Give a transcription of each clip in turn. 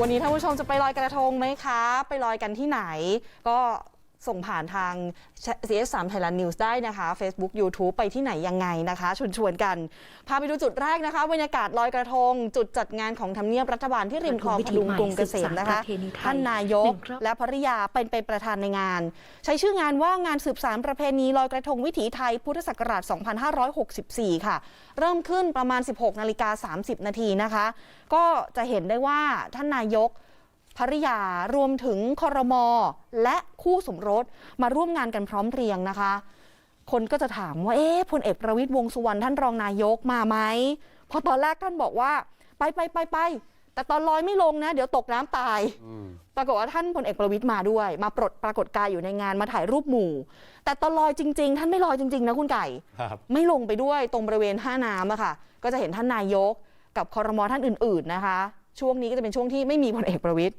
วันนี้ท่านผู้ชมจะไปลอยกระทงไหมคะ ไปลอยกันที่ไหน ก็ ส่งผ่านทาง CS3 Thailand News ได้นะคะ Facebook YouTube ไปที่ไหนยังไงนะคะชวนชวนๆกัน พาไปดูจุดแรกนะคะบรรยากาศลอยกระทง จุดจัดงานของทำเนียบรัฐบาลที่ริมคลองพดุงกรุงเกษมนะคะ ท่านนายกและภริยาเป็นเป็นประธานในงาน ใช้ชื่องานว่างานสืบสารประเพณีลอยกระทงวิถีไทยพุทธศักราช 2564 ค่ะ เริ่มขึ้นประมาณ 16นาฬิกา30 นาทีนะคะ ก็จะเห็นได้ว่าท่านนายก ภริยารวมถึงคอรมอและคู่สมรสมาร่วมงานกันพร้อมเพรียงนะคะ คนก็จะถามว่า เอ๊ะพลเอกประวิตยวงษ์สุวรรณท่านรองนายกมาไหมเพอตอนแรกท่านบอกว่า ไปไปไปไปแต่ตอนลอยไม่ลงนะ เดี๋ยวตกน้ำตาย ปรากฏว่าท่านพลเอกประวิตยมาด้วย มาปรดปรากฏกายอยู่ในงานมาถ่ายรูปหมู่ แต่ตอนลอยจริง ๆ ท่านไม่ลอยจริง ๆ นะคุณไก่ครับไม่ลงไปด้วยตรงบริเวณท่าน้ำอะค่ะ ก็จะเห็นท่านนายกกับคอรมอท่านอื่น ๆนะคะ ช่วงนี้ก็จะเป็นช่วงที่ไม่มีพลเอกประวิตย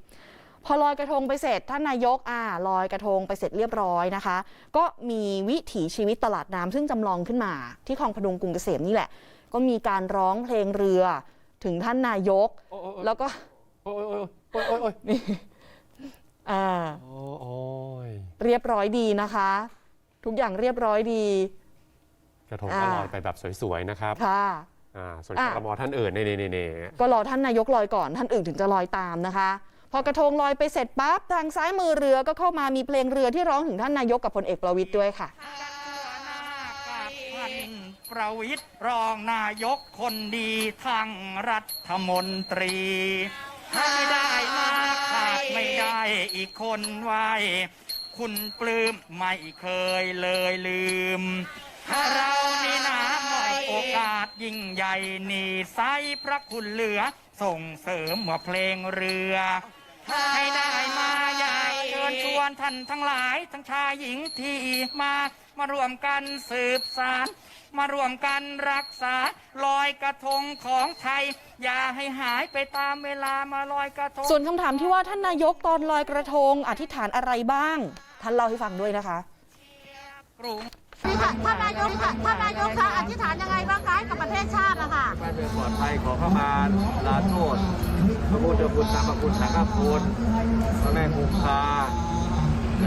พอลอยกระทงไปเสร็จท่านนายกอ่าลอยกระทงไปเสร็จเรียบร้อยนะคะ ก็มีวิถีชีวิตตลาดน้ำซึ่งจำลองขึ้นมาที่คลองพดุงกรุงเกษมนี่แหละ ก็มีการร้องเพลงเรือถึงท่านนายกโอ้ยโอ้ยแล้วก็โอ้ยโอ้ยโอ้ยโอ้ยโอ้ยนี่อ่าโอ้ยโอ้ยเรียบร้อยดีนะคะ ทุกอย่างเรียบร้อยดี กระทงอ่าก็ลอยไปแบบสวยๆนะครับค่ะ อ่าส่วนอะครมท่านอื่นนี่นี่นี่นี่ก็รอท่านนายกลอยก่อนท่านอื่นถึงจะลอยตามนะคะ พอกระทงลอยไปเสร็จปั๊บทางซ้ายมือเรือก็เข้ามามีเพลงเรือที่ร้องถึงท่านนายกกับพลเอกประวิตยด้วยค่ะกับท่านประวิตรรองนายกคนดีทางรัฐมนตรีให้ได้มาขาดไม่ได้อีกคนไว้ คุณปลื้มไม่เคยเลยลืมเรานี่นะมอบโอ กาสยิ่งใหญ่นี่ไซพระคุณเหลือ ส่งเสริมว่าเพลงเรือ ให้ได้มาอยากเชิญชวนท่านทั้งหลาย ทั้งชายหญิงที่มามารวมกันสืบสารมารวมกันรักษาลอยกระทงของไทย อย่าให้หายไปตามเวลามาลอยกระทง ส่วนคำถามที่ว่าท่านนายกตอนลอยกระทง อธิษฐานอะไรบ้าง ท่านเล่าให้ฟังด้วยนะคะกรุงนี่ค่ะท่านนายกค่ะท่านนายกค่ะ ภัยขอเข้ามาลาโทษพระพุทธคุณธรรมคุณสังฆคุณพระแม่คงคา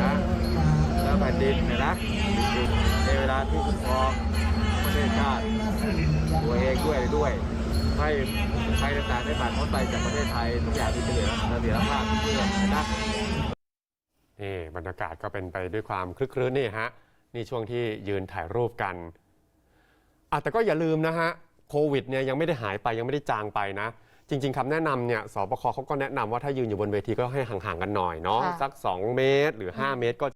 นะแล้วแผ่นดินเนี่ยนะจริงในเวลาที่ปกครองประเทศชาติตัวเองด้วยด้วยให้ใครต่างๆได้ผ่านพ้นไปจากประเทศไทยทุกอย่างที่เสถียรเสถียรภาพเพื่อนนะนี่บรรยากาศก็เป็นไปด้วยความคลึกครื้นนี่ฮะนี่ช่วงที่ยืนถ่ายรูปกันอะแต่ก็อย่าลืมนะฮะ ควิดเนี่ยยังไม่ได้หายไปยังไม่ได้จางไปนะ จริง ๆคำแนะนำเนี่ยสบคเขาก็แนะนำว่าถ้ายืนอยู่บนเวทีก็ให้ห่างๆกันหน่อยเนาะค่ะ สัก 2 เมตรหรือ 5 เมตรก็